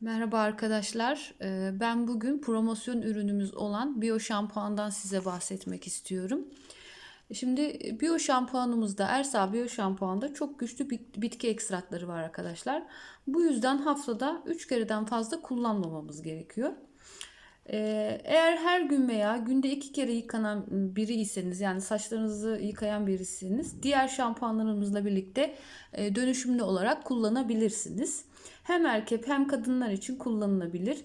Merhaba arkadaşlar. Ee, Ben bugün promosyon ürünümüz olan Bio Şampuan'dan size bahsetmek istiyorum. Şimdi e, Bio Şampuanımızda, Ersa Bio Şampuan'da çok güçlü bit- bitki ekstratları var arkadaşlar. Bu yüzden haftada 3 kereden fazla kullanmamamız gerekiyor. Ee, Eğer her gün veya günde iki kere yıkanan biriyseniz yani saçlarınızı yıkayan birisiniz diğer şampuanlarımızla birlikte e, dönüşümlü olarak kullanabilirsiniz. Hem erkek hem kadınlar için kullanılabilir.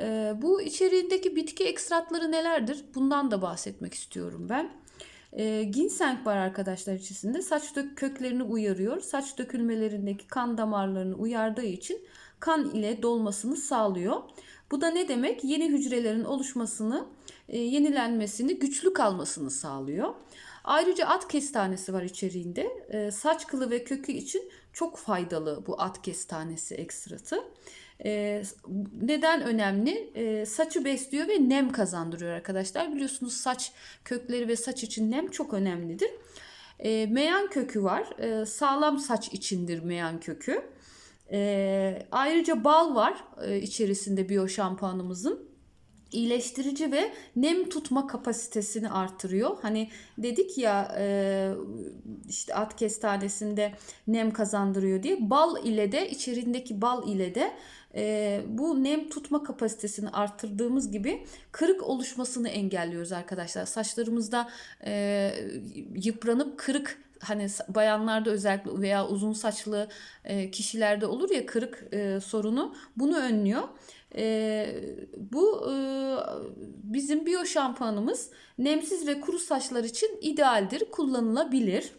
Ee, Bu içeriğindeki bitki ekstratları nelerdir? Bundan da bahsetmek istiyorum ben. E, ginseng var arkadaşlar içerisinde. Saç dök köklerini uyarıyor. Saç dökülmelerindeki kan damarlarını uyardığı için kan ile dolmasını sağlıyor. Bu da ne demek? Yeni hücrelerin oluşmasını, e, yenilenmesini, güçlü kalmasını sağlıyor. Ayrıca at kestanesi var içeriğinde. E, saç kılı ve kökü için çok faydalı bu at kestanesi ekstratı. E, neden önemli? E, saçı besliyor ve nem kazandırıyor arkadaşlar. Biliyorsunuz saç kökleri ve saç için nem çok önemlidir. E, meyan kökü var. E, sağlam saç içindir meyan kökü. E, ayrıca bal var e, içerisinde biyo şampuanımızın iyileştirici ve nem tutma kapasitesini artırıyor. Hani dedik ya e, işte at kestanesinde nem kazandırıyor diye. Bal ile de içerindeki bal ile de e, bu nem tutma kapasitesini arttırdığımız gibi kırık oluşmasını engelliyoruz arkadaşlar. Saçlarımızda e, yıpranıp kırık hani bayanlarda özellikle veya uzun saçlı kişilerde olur ya kırık sorunu bunu önlüyor. E, bu e, bizim biyo şampuanımız nemsiz ve kuru saçlar için idealdir, kullanılabilir.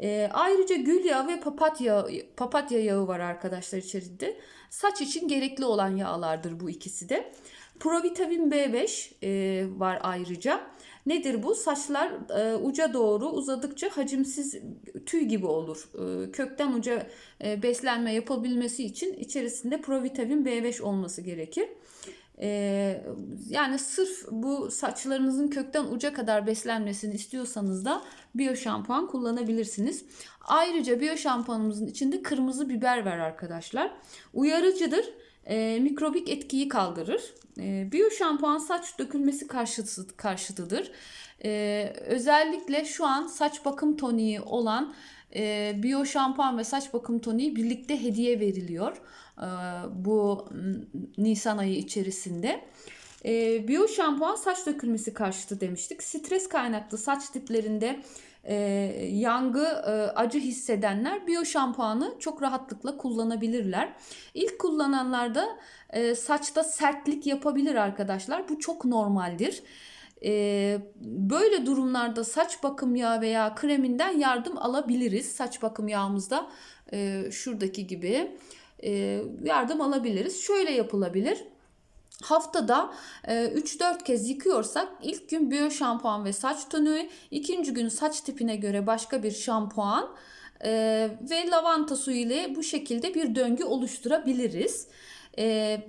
E, ayrıca gül yağı ve papatya papatya yağı var arkadaşlar içerisinde. Saç için gerekli olan yağlardır bu ikisi de. Provitamin B5 e, var ayrıca. Nedir bu? Saçlar e, uca doğru uzadıkça hacimsiz tüy gibi olur. E, kökten uca e, beslenme yapabilmesi için içerisinde provitamin B5 olması gerekir. E, yani sırf bu saçlarınızın kökten uca kadar beslenmesini istiyorsanız da biyo şampuan kullanabilirsiniz. Ayrıca biyo şampuanımızın içinde kırmızı biber var arkadaşlar. Uyarıcıdır. E, mikrobik etkiyi kaldırır. E, biyo şampuan saç dökülmesi karşıtı, karşıtıdır. E, özellikle şu an saç bakım toniği olan e, biyo şampuan ve saç bakım toniği birlikte hediye veriliyor e, bu Nisan ayı içerisinde. E, biyo şampuan saç dökülmesi karşıtı demiştik. Stres kaynaklı saç diplerinde e, yangı, e, acı hissedenler biyo şampuanı çok rahatlıkla kullanabilirler. İlk kullananlarda e, saçta sertlik yapabilir arkadaşlar. Bu çok normaldir. E, böyle durumlarda saç bakım yağı veya kreminden yardım alabiliriz. Saç bakım yağımızda e, şuradaki gibi e, yardım alabiliriz. Şöyle yapılabilir. Haftada 3-4 kez yıkıyorsak ilk gün biyo şampuan ve saç toniği, ikinci gün saç tipine göre başka bir şampuan e, ve lavanta suyu ile bu şekilde bir döngü oluşturabiliriz. E,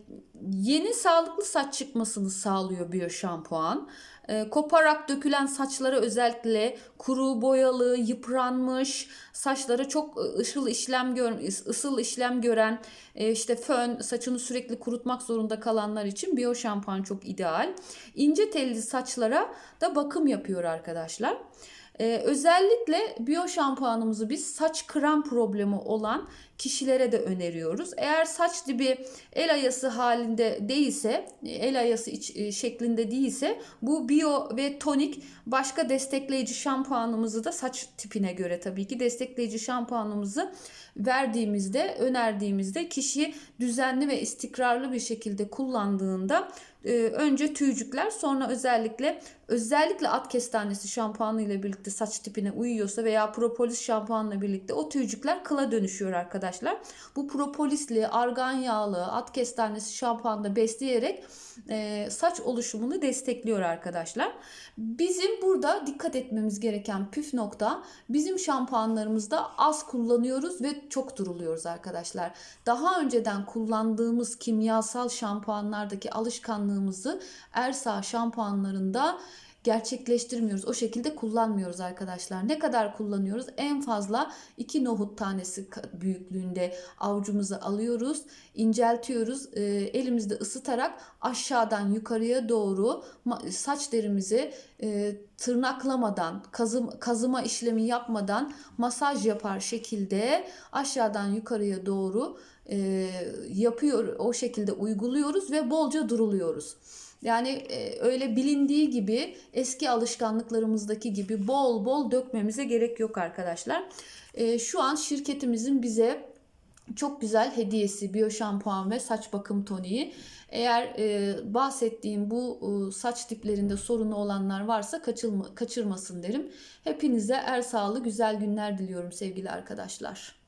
yeni sağlıklı saç çıkmasını sağlıyor biyo şampuan. E, koparak dökülen saçlara özellikle kuru, boyalı, yıpranmış saçlara çok ışıl işlem gör, ısıl işlem gören e, işte fön saçını sürekli kurutmak zorunda kalanlar için biyo şampuan çok ideal. İnce telli saçlara da bakım yapıyor arkadaşlar. Ee, özellikle biyo şampuanımızı biz saç kıran problemi olan kişilere de öneriyoruz. Eğer saç dibi el ayası halinde değilse, el ayası iç, e, şeklinde değilse bu biyo ve tonik başka destekleyici şampuanımızı da saç tipine göre tabii ki destekleyici şampuanımızı verdiğimizde, önerdiğimizde kişi düzenli ve istikrarlı bir şekilde kullandığında e, önce tüycükler sonra özellikle özellikle at kestanesi şampuanı ile birlikte saç tipine uyuyorsa veya propolis şampuanla birlikte o tüycükler kıla dönüşüyor arkadaşlar. Bu propolisli, argan yağlı, at kestanesi şampuanla besleyerek e, saç oluşumunu destekliyor arkadaşlar. Bizim burada dikkat etmemiz gereken püf nokta bizim şampuanlarımızda az kullanıyoruz ve çok duruluyoruz arkadaşlar. Daha önceden kullandığımız kimyasal şampuanlardaki alışkanlığımızı Ersa şampuanlarında gerçekleştirmiyoruz. O şekilde kullanmıyoruz arkadaşlar. Ne kadar kullanıyoruz? En fazla 2 nohut tanesi büyüklüğünde avucumuza alıyoruz, inceltiyoruz. Ee, elimizde ısıtarak aşağıdan yukarıya doğru saç derimizi e, tırnaklamadan, kazım, kazıma işlemi yapmadan masaj yapar şekilde aşağıdan yukarıya doğru e, yapıyor, o şekilde uyguluyoruz ve bolca duruluyoruz. Yani e, öyle bilindiği gibi eski alışkanlıklarımızdaki gibi bol bol dökmemize gerek yok arkadaşlar. E, şu an şirketimizin bize çok güzel hediyesi biyo şampuan ve saç bakım toniği. Eğer e, bahsettiğim bu e, saç diplerinde sorunu olanlar varsa kaçılma, kaçırmasın derim. Hepinize er sağlığı güzel günler diliyorum sevgili arkadaşlar.